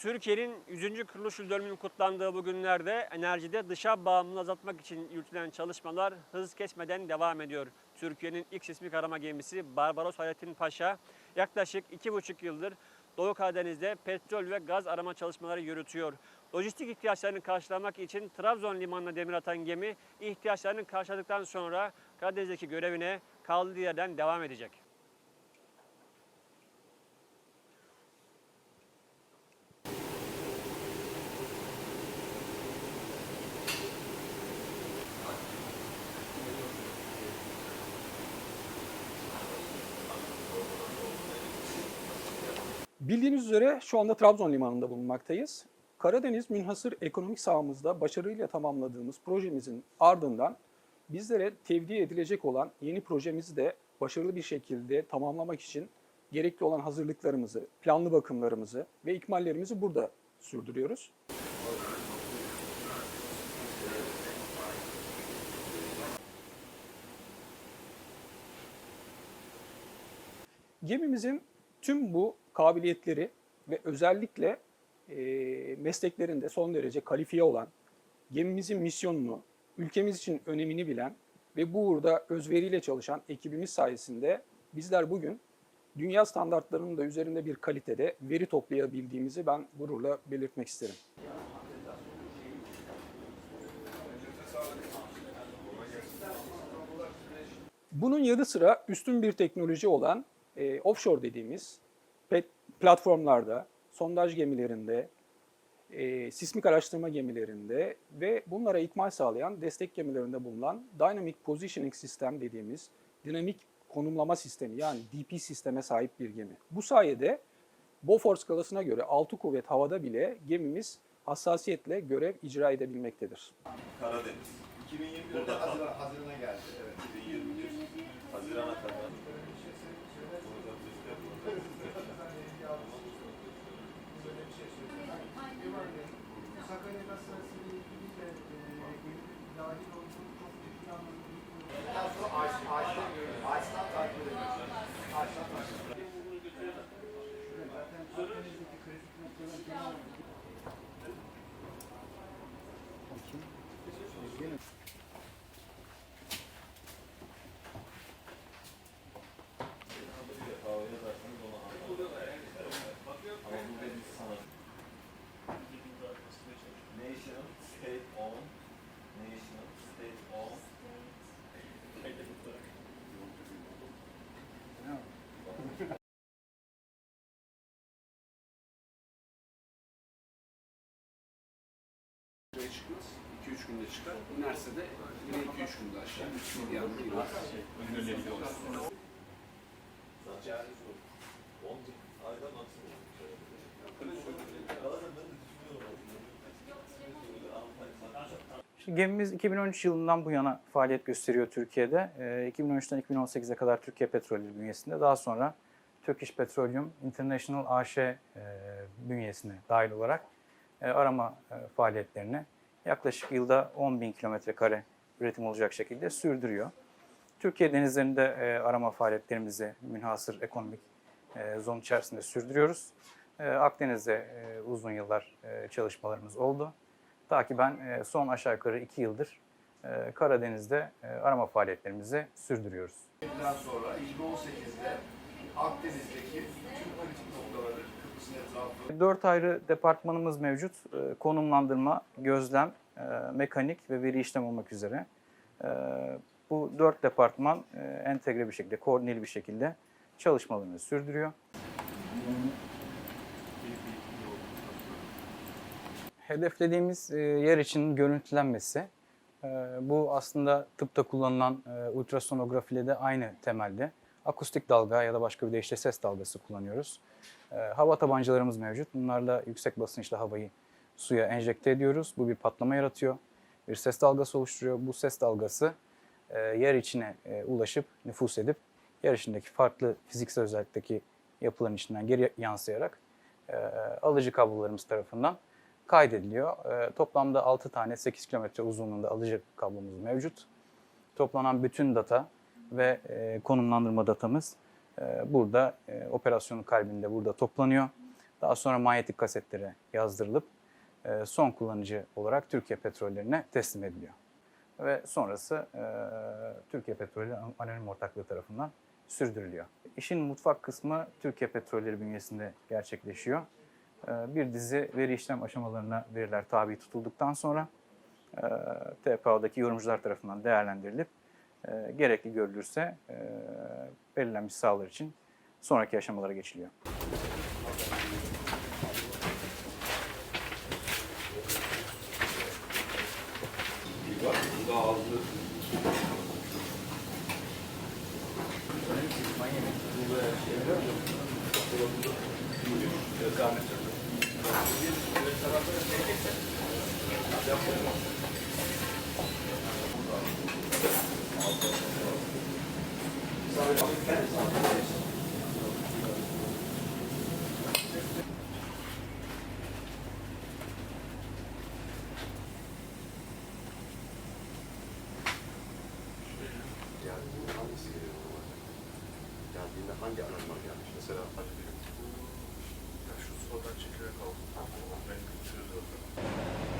Türkiye'nin 100. kuruluş yıl dönümünün kutlandığı bu günlerde enerjide dışa bağımlılığı azaltmak için yürütülen çalışmalar hız kesmeden devam ediyor. Türkiye'nin ilk sismik arama gemisi Barbaros Hayrettin Paşa yaklaşık 2,5 yıldır Doğu Karadeniz'de petrol ve gaz arama çalışmaları yürütüyor. Lojistik ihtiyaçlarını karşılamak için Trabzon limanına demir atan gemi ihtiyaçlarını karşıladıktan sonra Karadeniz'deki görevine kaldığı yerden devam edecek. Bildiğiniz üzere şu anda Trabzon limanında bulunmaktayız. Karadeniz münhasır ekonomik sahamızda başarıyla tamamladığımız projemizin ardından bizlere tevdi edilecek olan yeni projemizi de başarılı bir şekilde tamamlamak için gerekli olan hazırlıklarımızı, planlı bakımlarımızı ve ikmallerimizi burada sürdürüyoruz. Gemimizin tüm bu kabiliyetleri ve özellikle e, mesleklerinde son derece kalifiye olan, gemimizin misyonunu, ülkemiz için önemini bilen ve bu uğurda özveriyle çalışan ekibimiz sayesinde bizler bugün dünya standartlarının da üzerinde bir kalitede veri toplayabildiğimizi ben gururla belirtmek isterim. Bunun yanı sıra üstün bir teknoloji olan e, offshore dediğimiz platformlarda, sondaj gemilerinde, e, sismik araştırma gemilerinde ve bunlara ikmal sağlayan destek gemilerinde bulunan Dynamic Positioning System dediğimiz dinamik konumlama sistemi yani DP sisteme sahip bir gemi. Bu sayede Beaufort skalasına göre 6 kuvvet havada bile gemimiz hassasiyetle görev icra edebilmektedir. Karadeniz. 2021'de Burada Haziran, Haziran, Haziran'a geldi. Evet. 2021 Haziran'a kadar. Çıkar. İnerse de yine 2-3 günde aşağı. 3 gün yanında iner. Yani zor. 10 ayda maksimum. Bazen ben de düşünüyorum aslında. Şimdi gemimiz 2013 yılından bu yana faaliyet gösteriyor Türkiye'de. Ee, 2013'ten 2018'e kadar Türkiye Petrolü bünyesinde. Daha sonra Turkish Petroleum International AŞ e, bünyesine dahil olarak e, arama e, faaliyetlerini yaklaşık yılda 10 bin kilometre kare üretim olacak şekilde sürdürüyor. Türkiye denizlerinde e, arama faaliyetlerimizi münhasır ekonomik e, zon içerisinde sürdürüyoruz. E, Akdeniz'de e, uzun yıllar e, çalışmalarımız oldu. Ta ki ben e, son aşağı yukarı iki yıldır e, Karadeniz'de e, arama faaliyetlerimizi sürdürüyoruz. Daha sonra 2018'de Akdeniz'deki tüm etrafı Dört ayrı departmanımız mevcut. E, Konumlandırma, gözlem, e, mekanik ve veri işlem olmak üzere. E, Bu dört departman e, entegre bir şekilde, koordineli bir şekilde çalışmalarını sürdürüyor. Hedeflediğimiz e, yer için görüntülenmesi. Bu aslında tıpta kullanılan ultrasonografiyle de aynı temelde. Akustik dalga ya da başka bir deyişle ses dalgası kullanıyoruz. E, Hava tabancalarımız mevcut. Bunlarla yüksek basınçla havayı suya enjekte ediyoruz. Bu bir patlama yaratıyor. Bir ses dalgası oluşturuyor. Bu ses dalgası e, yer içine e, ulaşıp nüfus edip yer içindeki farklı fiziksel özellikteki yapıların içinden geri yansıyarak e, alıcı kablolarımız tarafından kaydediliyor. Toplamda 6 tane 8 kilometre uzunluğunda alıcı kablomuz mevcut. Toplanan bütün data ve konumlandırma datamız burada e, operasyonun kalbinde burada toplanıyor. Daha sonra manyetik kasetlere yazdırılıp e, son kullanıcı olarak Türkiye Petrollerine teslim ediliyor. Ve sonrası e, Türkiye Petrolleri Anonim Ortaklığı tarafından sürdürülüyor. İşin mutfak kısmı Türkiye Petrolleri bünyesinde gerçekleşiyor. Bir dizi veri işlem aşamalarına veriler tabi tutulduktan sonra TPA'daki yorumcular tarafından değerlendirilip e, gerekli görülürse e, belirlenmiş sahalar için sonraki aşamalara geçiliyor. Burada bunun hangisi geliyor buna? Geldiğinde hangi alarmlar gelmiş? Mesela Ya şu sorudan çekerek aldım. Ben götürüyorum.